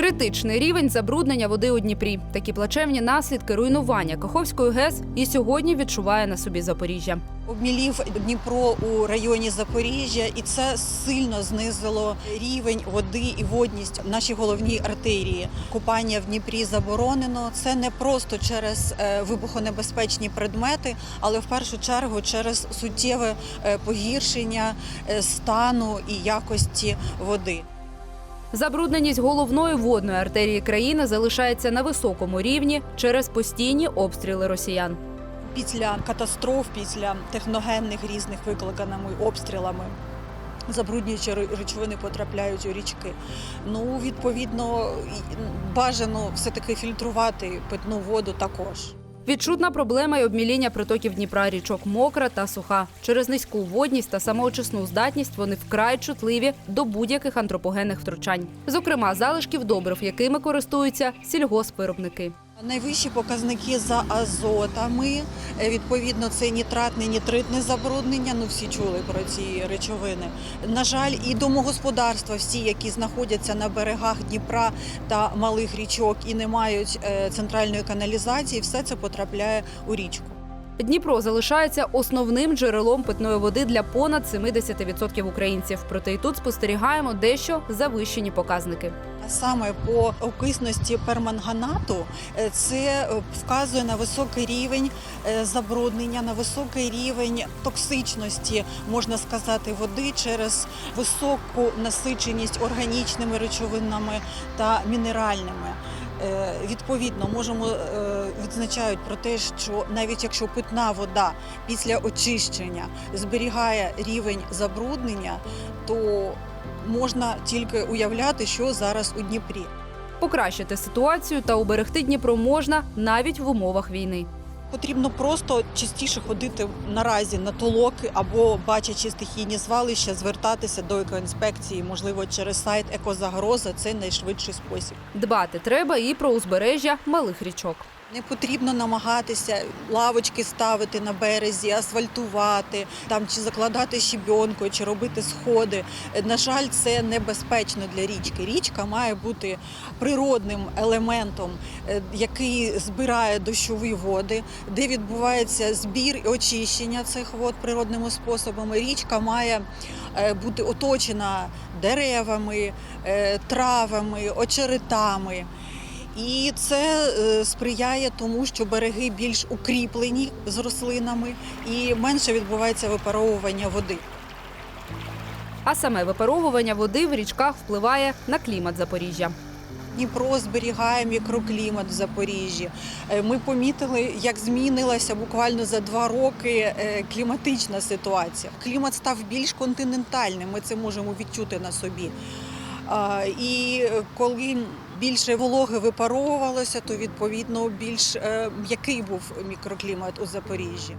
Критичний рівень забруднення води у Дніпрі. Такі плачевні наслідки руйнування Каховської ГЕС і сьогодні відчуває на собі Запоріжжя. Обмілів Дніпро у районі Запоріжжя, і це сильно знизило рівень води і водність в нашій головній артерії. Купання в Дніпрі заборонено. Це не просто через е, вибухонебезпечні предмети, але в першу чергу через суттєве е, погіршення е, стану і якості води. Забрудненість головної водної артерії країни залишається на високому рівні через постійні обстріли росіян. Після катастроф, після техногенних різних викликаними обстрілами. Забруднюючі речовини потрапляють у річки. Ну, відповідно, бажано все-таки фільтрувати питну воду також. Відчутна проблема й обміління притоків Дніпра річок мокра та суха. Через низьку водність та самоочисну здатність вони вкрай чутливі до будь-яких антропогенних втручань, зокрема залишків добрив, якими користуються сільгоспвиробники. Найвищі показники за азотами. Е, Відповідно, це нітратне, нітритне забруднення. Ну всі чули про ці речовини. На жаль, і домогосподарства, всі, які знаходяться на берегах Дніпра та малих річок і не мають е, центральної каналізації, все це потрапляє у річку. Дніпро залишається основним джерелом питної води для понад 70% українців. Проте і тут спостерігаємо дещо завищені показники. Саме по окисності перманганату е, це е, вказує на високий рівень е, забруднення, на високий рівень токсичності, можна сказати, води через високу насиченість органічними речовинами та мінеральними. Е, Відповідно, можемо е, відзначають про те, що навіть якщо питна вода після очищення зберігає рівень забруднення, то можна тільки уявляти, що зараз у Дніпрі. Покращити ситуацію та уберегти Дніпро можна навіть в умовах війни. Потрібно просто частіше ходити наразі на толоки або бачачи стихійні звалища, звертатися до екоінспекції, можливо, через сайт Екозагроза це найшвидший спосіб. Дбати треба і про узбережжя малих річок. Не потрібно намагатися лавочки ставити на березі, асфальтувати там чи закладати щебенкою, чи робити сходи. На жаль, це небезпечно для річки. Річка має бути природним елементом, е, який збирає дощові води, де відбувається збір і очищення цих вод природними способами. Річка має е, бути оточена деревами, е, травами, очеретами. І це е, сприяє тому, що береги більш укріплені з рослинами і менше відбувається випаровування води. А саме випаровування води в річках впливає на клімат Запоріжжя. Дніпро зберігає мікроклімат в Запоріжжі. Е, Ми помітили, як змінилася буквально за два роки е, кліматична ситуація. Клімат став більш континентальним. Ми це можемо відчути на собі. І е, коли більше вологи випаровувалося, то відповідно більш е, м'який був мікроклімат у Запоріжжі.